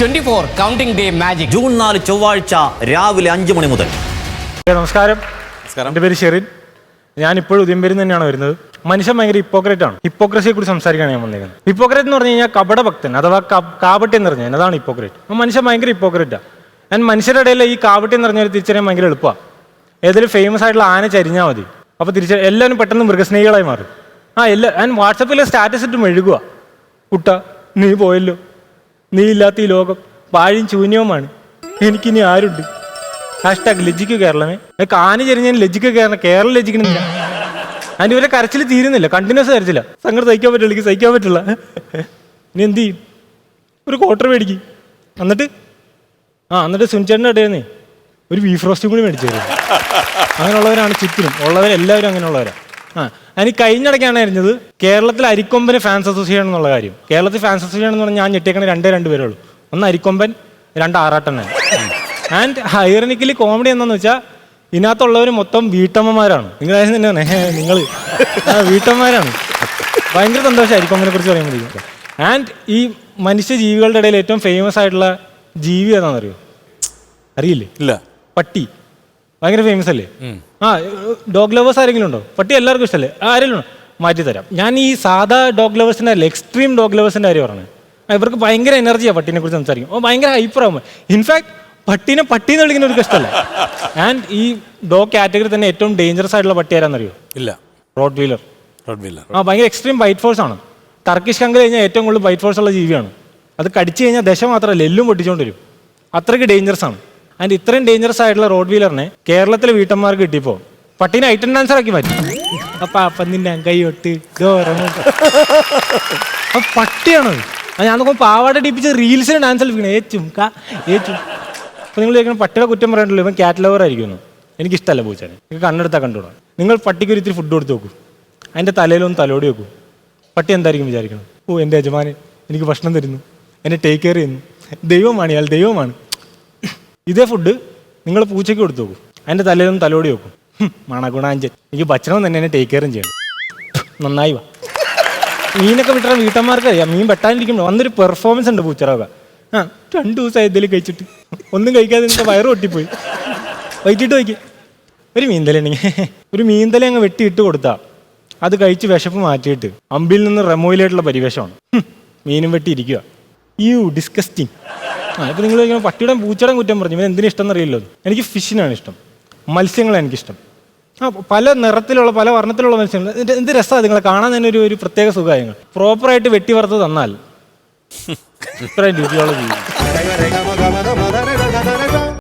Twenty four counting day magic. June നാല് ചൊവ്വാഴ്ച രാവിലെ അഞ്ച് മണി മുതൽ. നമസ്കാരം. നമസ്കാരം. എന്റെ പേര് ഷെറിൻ. ഞാൻ ഇപ്പോഴും ഉദയംപേരിൽ തന്നെയാണ് വരുന്നത്. മനുഷ്യൻ ഭയങ്കര ഹിപ്പോക്രേറ്റ് ആണ്. ഹിപ്പോക്രസിയെ കുറിച്ച് സംസാരിക്കാനാണ് ഞാൻ വന്നേക്കുന്നത്. ഹിപ്പോക്രേറ്റ് എന്ന് പറഞ്ഞു കഴിഞ്ഞാൽ കപടഭക്തൻ അഥവാ കാപട്യം എന്ന് പറഞ്ഞാൽ അതാണ് ഹിപ്പോക്രേറ്റ് മനുഷ്യൻ ഭയങ്കര ഹിപ്പോക്രേറ്റാണ് ഞാൻ മനുഷ്യരുടെ ഇടയിൽ ഈ കാപട്യം എന്ന് പറഞ്ഞാൽ തിരിച്ചറിയാൻ ഭയങ്കര എളുപ്പമാണ് ഏതെങ്കിലും ഫേമസ് ആയിട്ടുള്ള ആന ചരിഞ്ഞാൽ മതി. അപ്പോൾ തിരിച്ച് എല്ലാവരും പെട്ടെന്ന് മൃഗസ്നേഹികളായി മാറും. ആ എല്ലാ ഞാൻ വാട്സപ്പിലെ സ്റ്റാറ്റസ് ഇട്ട് മെഴുകുക കുട്ട നീ പോയല്ലോ. നീ ഇല്ലാത്ത ഈ ലോകം പാഴും ശൂന്യവുമാണ് എനിക്കിനി ആരുണ്ട്? ഹാഷ്ടാഗ് ലജ്ജിക്ക് കേരളമേ. കാന് ചെരിഞ്ഞാൽ ലജ്ജിക്കുക കേരളം കേരളം ലജ്ജിക്കണില്ല. അതിന് ഇവരെ കരച്ചിൽ തീരുന്നില്ല കണ്ടിന്യൂസ് കരച്ചില്ല സങ്കടം സഹിക്കാൻ പറ്റില്ല എനിക്ക് സഹിക്കാൻ പറ്റില്ല ഇനി എന്ത് ചെയ്യും? ഒരു ക്വാർട്ടർ മേടിക്കും. എന്നിട്ട്? ആ എന്നിട്ട് സുനിച്ചേട്ടന്റെ ഇടയിൽ ഒരു ബീഫ് റോസ്റ്റും കൂടി മേടിച്ചു തരും. അങ്ങനെയുള്ളവരാണ് ചുറ്റിനും ഉള്ളവരെല്ലാവരും അങ്ങനെയുള്ളവരാണ് ആ അതിന് കഴിഞ്ഞിടയ്ക്കാണ് അറിഞ്ഞത് കേരളത്തിൽ അരിക്കൊമ്പന് ഫാൻസ് അസോസിയേഷൻ എന്നുള്ള കാര്യം. കേരളത്തിൽ ഫാൻസ് അസോസിയേഷൻ എന്ന് പറഞ്ഞാൽ ഞാൻ ഞെട്ടിയേക്കണ രണ്ടേ രണ്ട് പേരേ ഉള്ളൂ. ഒന്ന് അരിക്കൊമ്പൻ രണ്ട് ആറാട്ടെണ്ണൻ. ആൻഡ് ഹൈറനിക്കലി കോമഡി എന്താന്ന് വെച്ചാൽ ഇതിനകത്തുള്ളവർ മൊത്തം വീട്ടമ്മമാരാണ്. നിങ്ങൾ തന്നെയാണ് നിങ്ങൾ വീട്ടമ്മമാരാണ്. ഭയങ്കര സന്തോഷം അരിക്കൊമ്പനെ കുറിച്ച് പറയുമ്പോഴേക്കും ആൻഡ് ഈ മനുഷ്യ ജീവികളുടെ ഇടയിൽ ഏറ്റവും ഫേമസ് ആയിട്ടുള്ള ജീവി ഏതാണെന്നറിയോ? അറിയില്ലേ? ഇല്ല. പട്ടി. ഭയങ്കര ഫേമസ് അല്ലേ? ആ ഡോഗ് ലവേഴ്സ് ആരെങ്കിലും ഉണ്ടോ? പട്ടി എല്ലാവർക്കും ഇഷ്ടമല്ലേ ആരെങ്കിലും മാറ്റി തരാം. ഞാൻ ഈ സാധാ ഡോഗ് ലവേഴ്സിന്റെ അല്ല എക്സ്ട്രീം ഡോഗ് ലവേഴ്സിന്റെ കാര്യം പറഞ്ഞത്. ഇവർക്ക് ഭയങ്കര എനർജിയാണ് പട്ടീനെ കുറിച്ച് സംസാരിക്കും ഓ ഭയങ്കര ഹൈപ്പറാകുമ്പോൾ ഇൻഫാക്ട് പട്ടീനെ പട്ടീന്ന് വിളിക്കുന്ന ഒരു ഇഷ്ടമല്ല. ആൻഡ് ഈ ഡോഗ് കാറ്റഗറി തന്നെ ഏറ്റവും ഡേഞ്ചറസ് ആയിട്ടുള്ള പട്ടി ആരാന്നറിയോ? ഇല്ല. റോഡ് വീലർ റോഡ് വീലർ ആ ഭയങ്കര എക്സ്ട്രീം ബൈറ്റ് ഫോഴ്സ് ആണ്. ടർക്കിഷ് കങ്കൽ കഴിഞ്ഞാൽ ഏറ്റവും കൂടുതൽ ബൈറ്റ് ഫോഴ്സ് ഉള്ള ജീവിയാണ്. അത് കടിച്ചു കഴിഞ്ഞാൽ ദശ മാത്രമല്ല എല്ലും പൊട്ടിച്ചുകൊണ്ട് വരും. അത്രയ്ക്ക് ഡേഞ്ചറസ് ആണ്. അതിന്റെ ഇത്രയും ഡേഞ്ചറസ് ആയിട്ടുള്ള റോഡ് വീലറിനെ കേരളത്തിലെ വീട്ടന്മാർക്ക് കിട്ടിയപ്പോൾ പട്ടീനെ ഐറ്റം ഡാൻസർ ആക്കി മാറ്റി. അപ്പൊ അപ്പന്നിന്റെ കൈയൊട്ട് അപ്പൊ പട്ടിയാണത്. അത് ഞാൻ നോക്കുമ്പോൾ പാവാട ടിപ്പിച്ച് റീൽസിന് ഡാൻസ് കളിപ്പിക്കണം. ഏച്ചും ഏച്ചും അപ്പൊ നിങ്ങൾ ചോദിക്കണം പട്ടിയുടെ കുറ്റം പറയണ്ടല്ലോ ഇവൻ ക്യാറ്റ് ലവർ ആയിരിക്കുന്നു എനിക്കിഷ്ടമല്ല പൂച്ചാനെ. നിങ്ങൾക്ക് കണ്ണെടുത്താൽ കണ്ടുകൂടാ. നിങ്ങൾ പട്ടിക്ക് ഒരു ഇത്തിരി ഫുഡ് കൊടുത്ത് നോക്കൂ അതിന്റെ തലയിലൊന്ന് തലോടി നോക്കൂ പട്ടി എന്തായിരിക്കും വിചാരിക്കണം ഓ എന്റെ യജമാനെ എനിക്ക് ഭക്ഷണം തരുന്നു. എന്നെ ടേക്ക് കെയർ ചെയ്യുന്നു. ദൈവമാണ് ഇയാൾ ദൈവമാണ്. ഇതേ ഫുഡ് നിങ്ങൾ പൂച്ചയ്ക്ക് കൊടുത്തു നോക്കും അതിന്റെ തലേന്ന് തലോടി വെക്കും. മണഗുണാഞ്ചൻ. എനിക്ക് ഭക്ഷണം തന്നെ എന്നെ ടേക്ക് കെയറും ചെയ്യണം. നന്നായി വാ. മീനൊക്കെ വിട്ടാൽ വീട്ടന്മാർക്ക് അറിയാം മീൻ വെട്ടാനിരിക്കുമ്പോൾ വന്നൊരു പെർഫോമൻസ് ഉണ്ട് പൂച്ചറൊക്കെ ആ രണ്ട് ദിവസം ഇതിൽ കഴിച്ചിട്ട്. ഒന്നും കഴിക്കാതെ നിന്റെ വയറ് പൊട്ടിപ്പോയി. വൈകിട്ട് വയ്ക്ക് ഒരു മീന്തലുണ്ടെങ്കിൽ ഒരു മീന്തല അങ്ങ് വെട്ടിയിട്ട് കൊടുത്താ. അത് കഴിച്ച് വിശപ്പ് മാറ്റിയിട്ട് അമ്പിൽ നിന്ന് റെമോയിലായിട്ടുള്ള പരിവേഷമാണ്. മീനും വെട്ടിയിരിക്കുക യു ഡിസ്കസ്റ്റിംഗ് ആ ഇപ്പം നിങ്ങൾ ഇങ്ങനെ പട്ടിയുടെ പൂച്ചയുടെ കുറ്റം പറഞ്ഞു. ഇവൻ എന്തിനും ഇഷ്ടം എന്നറിയില്ലോ എനിക്ക് ഫിഷിനാണ് ഇഷ്ടം. മത്സ്യങ്ങളാണ് എനിക്കിഷ്ടം ആ പല നിറത്തിലുള്ള പല വർണത്തിലുള്ള മത്സ്യങ്ങൾ എന്ത് രസമാണ് നിങ്ങളെ കാണാൻ തന്നെ ഒരു ഒരു പ്രത്യേക സുഖമായങ്ങൾ പ്രോപ്പറായിട്ട് വെട്ടി വറുത്ത് തന്നാൽ. ഇത്രയും രുചിയുള്ള ജീവിതം.